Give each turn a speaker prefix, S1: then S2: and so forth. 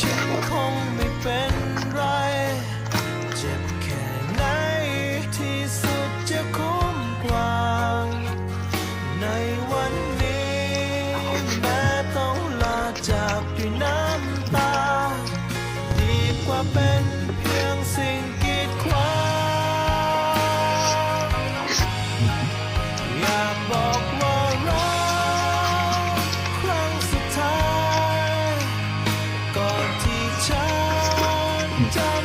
S1: ฉันคงไม่เป็นไร เจ็บแค่ไหนที่สุดจะคุ้มกว่า ในวันนี้แม้ต้องลาจากด้วยน้ำตา ดีกว่าเป็นเพียงสิ่งกีดขวางอยากบอก 嗯。